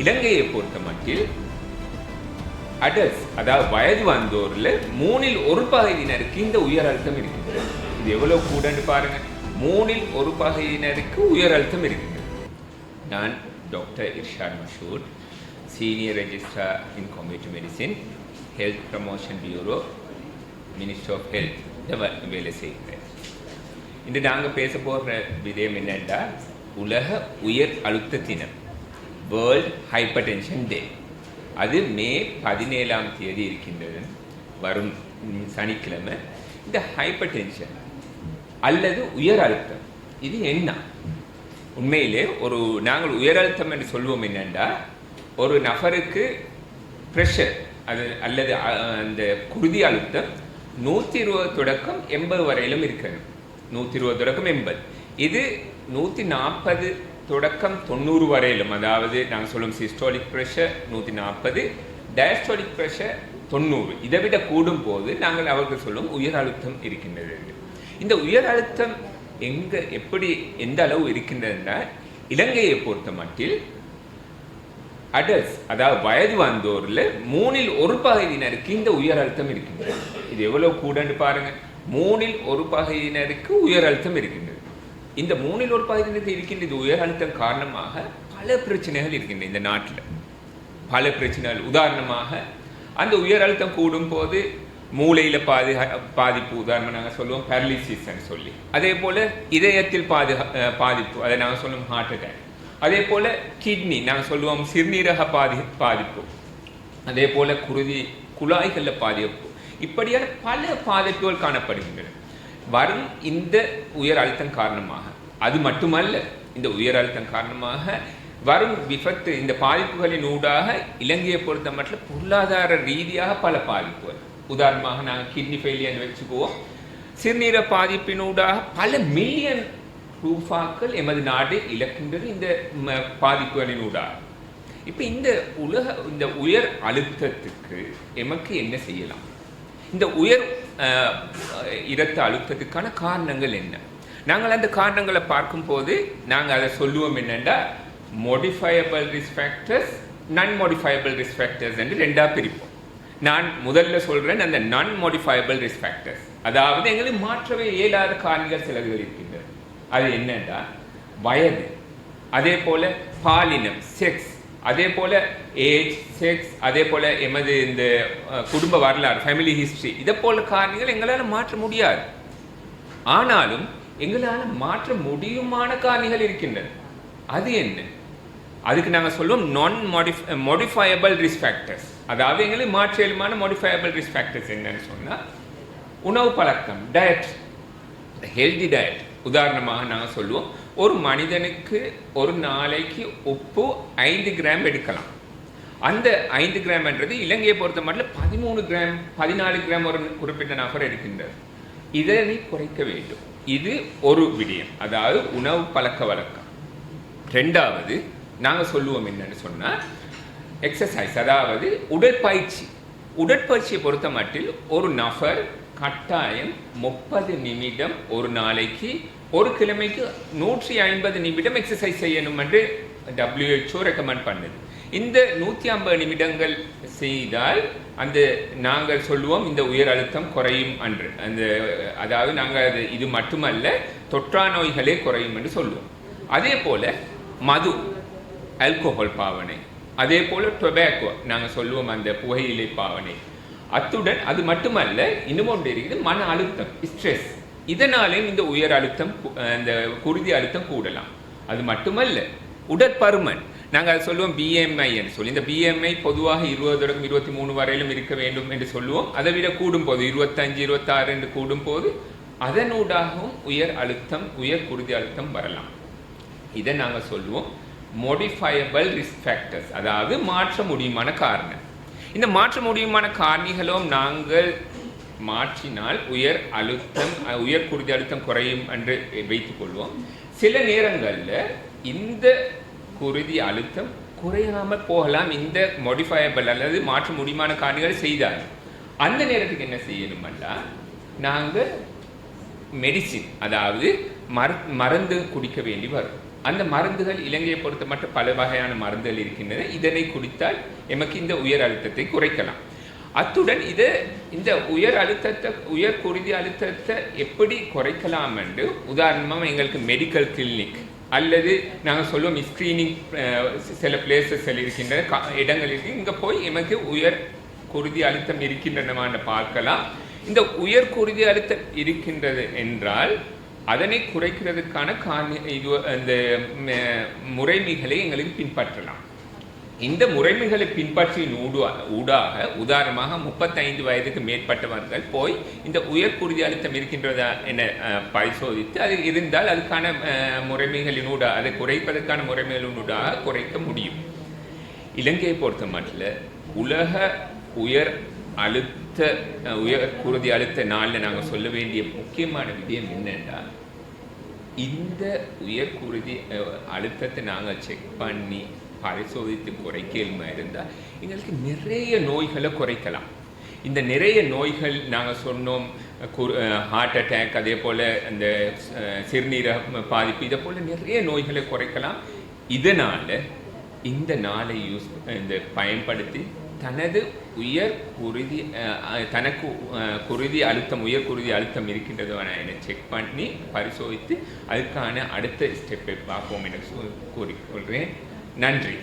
இலங்கையை பொறுத்த மட்டில் அடல்ட்ஸ் அதாவது வயது வந்தோரில் மூணில் ஒரு பகுதியினருக்கு இந்த உயர் அழுத்தம் இருக்குது இது எவ்வளோ கூடன்னு பாருங்க. மூணில் ஒரு பகுதியினருக்கு உயர் அழுத்தம் இருக்குது நான் doctor Irshad Mashoor senior registrar in community medicine health promotion bureau minister of health வேலை செய்கிறேன். இன்று நாங்கள் பேச போகிற விதயம் என்னென்னா உலக உயர் அழுத்த தினம். வேர்ல்ட் ஹைப்பர் டென்ஷன் டே அது மே பதினேழாம் தேதி இருக்கின்றது. வரும் சனிக்கிழமை. இந்த ஹைப்பர் டென்ஷன் அல்லது உயர் அழுத்தம் இது என்ன? உண்மையிலே ஒரு நாங்கள் உயர் அழுத்தம் என்று சொல்வோம் என்னென்றா ஒரு நபருக்கு ப்ரெஷர் அது அல்லது அந்த குருதி அழுத்தம் நூற்றி இருபது தொடக்கம் எண்பது வரையிலும் இருக்கணும் நூற்றி இருபது தொடக்கம் எண்பது. இது நூற்றி நாற்பது தொடக்கம் தொண்ணூறு வரையிலும் அதாவது நாங்கள் சொல்லும் சிஸ்டோலிக் ப்ரெஷர் நூற்றி நாற்பது டயஸ்டோலிக் ப்ரெஷர் தொண்ணூறு. இதை விட கூடும் போது நாங்கள் அவர்கள் சொல்லும் உயர் அழுத்தம் இருக்கின்றது. என்று. இந்த உயர் அழுத்தம் எங்க எப்படி எந்த அளவு இருக்கின்றதுன்னா இலங்கையை பொறுத்த மட்டில் அடல்ட்ஸ் அதாவது வயது வந்தோரில் மூணில் ஒரு பகுதியினருக்கு இந்த உயர் அழுத்தம் இருக்கின்றது. இது எவ்வளவு கூடன்னு பாருங்க. மூணில் ஒரு பகுதியினருக்கு உயர் அழுத்தம் இருக்கின்றது. இந்த மூணில் ஒரு பகுதியினருக்கு இருக்கின்ற இந்த உயர் அழுத்தம் காரணமாக பல பிரச்சனைகள் இருக்கின்றன இந்த நாட்டில். பல பிரச்சனைகள். உதாரணமாக அந்த உயர் அழுத்தம் கூடும் போது மூளையில் பாதி பாதிப்பு உதாரணம் நாங்கள் சொல்லுவோம் பேரலிசிஸ்ன்னு சொல்லி. அதே போல் இதயத்தில் பாதி பாதிப்பு அதை நாங்கள் சொல்லுவோம் ஹார்ட் அட்டாக் அதே போல் கிட்னி நாங்கள் சொல்லுவோம் சிறுநீரக பாதி பாதிப்பு. அதே போல குருதி குழாய்களில் பாதிப்பு. இப்படியான பல பாதிப்புகள் காணப்படுகின்றன. வரும் இந்த உயர் அழுத்தம் காரணமாக. அது மட்டுமல்ல இந்த உயர் அழுத்தம் காரணமாக வரும் விபத்து இந்த பாதிப்புகளின் ஊடாக இலங்கையை பொறுத்த மட்டும் பொருளாதார ரீதியாக பல பாதிப்புகள். உதாரணமாக நாங்கள் கிட்னி ஃபெயிலியர் வச்சுக்குவோம். சிறுநீர பாதிப்பினூடாக பல மில்லியன் ரூபாக்கள் எமது நாடு இழக்கின்றது இந்த ம- பாதிப்புகளினூடாக இப்போ இந்த உலக இந்த உயர் அழுத்தத்துக்கு எமக்கு என்ன செய்யலாம்? இந்த உயர் இரத்த அழுத்தத்துக்கான காரணங்கள் என்ன? நாங்கள் அந்த காரணங்களை பார்க்கும்போது நாங்கள் அதை சொல்லுவோம் என்னென்னா மோடிஃபயபிள் ரிஸ்க் ஃபேக்டர்ஸ் நான் மோடிஃபயபிள் ரிஸ்க் ஃபேக்டர்ஸ் என்று ரெண்டாக பிரிப்போம். நான் முதல்ல சொல்கிறேன் அந்த நான் மோடிஃபயபிள் ரிஸ்க் ஃபேக்டர்ஸ் அதாவது எங்களுக்கு மாற்றவே இயலாத காரணிகள் சிலர்கள் இருக்கின்றது அது என்னென்னா வயது. அதே போல் பாலினம் செக்ஸ் அதே போல் ஏஜ் செக்ஸ் அதே போல் எமது இந்த குடும்ப வரலாறு ஃபேமிலி ஹிஸ்ட்ரி இதை போல காரணிகள் எங்களால் மாற்ற முடியாது. ஆனாலும் எங்களால் மாற்ற முடியுமான காரணிகள் இருக்கின்றன. அது என்ன? அதுக்கு நாங்கள் சொல்லுவோம் நான் மாடிஃப் மாடிஃபயபிள் ரிஸ்க் ஃபேக்டர்ஸ் அதாவது எங்களுக்கு மாற்ற இயலுமான மாடிஃபயபிள் ரிஸ்க் ஃபேக்டர்ஸ் என்னன்னு சொன்னால் உணவு பழக்கம் டயட் ஹெல்தி டயட் உதாரணமாக நாங்கள் சொல்லுவோம் ஒரு மனிதனுக்கு ஒரு நாளைக்கு உப்பு ஐந்து கிராம் எடுக்கலாம். அந்த ஐந்து கிராம்ன்றது இலங்கையை பொறுத்த மட்டும் பதிமூணு கிராம் பதினாலு கிராம் ஒரு குறிப்பிட்ட நபர் எடுக்கின்றது இதனை குறைக்க வேண்டும். இது ஒரு விடயம். அதாவது உணவு பழக்க வழக்கம். ரெண்டாவது நாங்கள் சொல்லுவோம் என்னன்னு சொன்னால் எக்ஸசைஸ் அதாவது உடற்பயிற்சி. உடற்பயிற்சியை பொறுத்த மட்டில் ஒரு நபர் கட்டாயம் முப்பது நிமிடம் ஒரு நாளைக்கு ஒரு கிழமைக்கு நூற்றி ஐம்பது நிமிடம் எக்ஸசைஸ் செய்யணும் என்று டபிள்யூஹெச்ஓ ரெக்கமெண்ட் பண்ணுது. இந்த நூற்றி ஐம்பது நிமிடங்கள் செய்தால் அந்த நாங்கள் சொல்லுவோம் இந்த உயர் அழுத்தம் குறையும் அன்று. அந்த அதாவது நாங்கள் அது இது மட்டுமல்ல தொற்றா நோய்களே குறையும் என்று சொல்லுவோம். அதே போல் மது ஆல்கோஹால் பாவனை. அதே போல் டொபேக்கோ நாங்கள் சொல்லுவோம் அந்த புகையிலை பாவனை. அத்துடன் அது மட்டுமல்ல இன்னமும் ஒன்று இருக்குது மன அழுத்தம் ஸ்ட்ரெஸ் இதனாலேயும் இந்த உயர் அழுத்தம் இந்த குருதி அழுத்தம் கூடலாம். அது மட்டுமல்ல உடற்பருமன். நாங்கள் அதை சொல்லுவோம் பிஎம்ஐ என்று சொல்லி. இந்த பிஎம்ஐ பொதுவாக இருபது தொடக்கம் இருபத்தி மூணு வரையிலும் இருக்க வேண்டும் என்று சொல்லுவோம். அதை விட கூடும் போது இருபத்தஞ்சு இருபத்தாறு என்று கூடும் போது அதனூடாகவும் உயர் அழுத்தம் உயர் குருதி அழுத்தம் வரலாம். இதை நாங்கள் சொல்லுவோம். மோடிஃபயபிள் ரிஸ்க் ஃபேக்டர்ஸ் அதாவது மாற்ற முடியுமான காரணம். இந்த மாற்ற முடியுமான காரணிகளும் நாங்கள் மாற்றினால் உயர் அழுத்தம் அஹ், உயர் குருதி அழுத்தம் குறையும் என்று வைத்துக் கொள்வோம். சில நேரங்களில் இந்த குருதி அழுத்தம் குறையாமல் போகலாம் இந்த மாடிஃபயபிள் அல்லது மாற்ற முடியுமான காரணிகள் செய்தால். அந்த நேரத்துக்கு என்ன செய்யணுமல்லா நாங்கள் மெடிசின் அதாவது மரு மருந்து குடிக்க வேண்டி வரும். அந்த மருந்துகள் இலங்கையை பொறுத்த மட்டும் பல வகையான மருந்துகள் இருக்கின்றன. இதனை குடித்தால் எமக்கு இந்த உயர் அழுத்தத்தை குறைக்கலாம். அத்துடன் இது இந்த உயர் அழுத்தத்தை உயர் குருதி அழுத்தத்தை எப்படி குறைக்கலாம் என்று உதாரணமாக எங்களுக்கு மெடிக்கல் கிளினிக் அல்லது நாங்கள் சொல்லுவோம் ஸ்க்ரீனிங் சில பிளேசஸ் இருக்கின்ற கா- இடங்கள் இருக்கு. இங்கே போய் எமக்கு உயர் குருதி அழுத்தம் இருக்கின்றனவான்னு பார்க்கலாம். இந்த உயர் குருதி அழுத்தம் இருக்கின்றது என்றால் அதனை குறைக்கிறதுக்கான காரணி இது அந்த முறைமைகளை எங்களுக்கு பின்பற்றலாம். இந்த முறைமைகளை பின்பற்றியின் ஊடா- ஊடாக உதாரணமாக முப்பத்தைந்து வயதுக்கு மேற்பட்டவர்கள் போய் இந்த உயர் குருதி அழுத்தம் இருக்கின்றதா என பரிசோதித்து அது இருந்தால் அதுக்கான அஹ், முறைமைகளின் ஊடாக அதை குறைப்பதற்கான முறைமைகளின் ஊடாக குறைக்க முடியும். இலங்கையை பொறுத்த மட்டும் உலக உயர் அழுத்த அஹ், உயர் குருதி அழுத்த நாளில் நாங்கள் சொல்ல வேண்டிய முக்கியமான விடயம் என்னென்றால் இந்த உயர் குருதி அஹ், அழுத்தத்தை நாங்கள் செக் பண்ணி பரிசோதித்து குறைக்கலுமா இருந்தால் எங்களுக்கு நிறைய நோய்களை குறைக்கலாம். இந்த நிறைய நோய்கள் நாங்கள் சொன்னோம் ஹார்ட் அட்டாக் அதே போல் அந்த சிறுநீரக பாதிப்பு இதை போல் நிறைய நோய்களை குறைக்கலாம். இதனால் இந்த நாளை யூஸ் இந்த பயன்படுத்தி தனது உயர் குருதி அஹ், தனக்கு குருதி அழுத்தம் உயர் குருதி அழுத்தம் இருக்கின்றதோ என செக் பண்ணி பரிசோதித்து அதுக்கான அடுத்த ஸ்டெப்பை பார்ப்போம் என கூறிக்கொள்கிறேன் நன்றி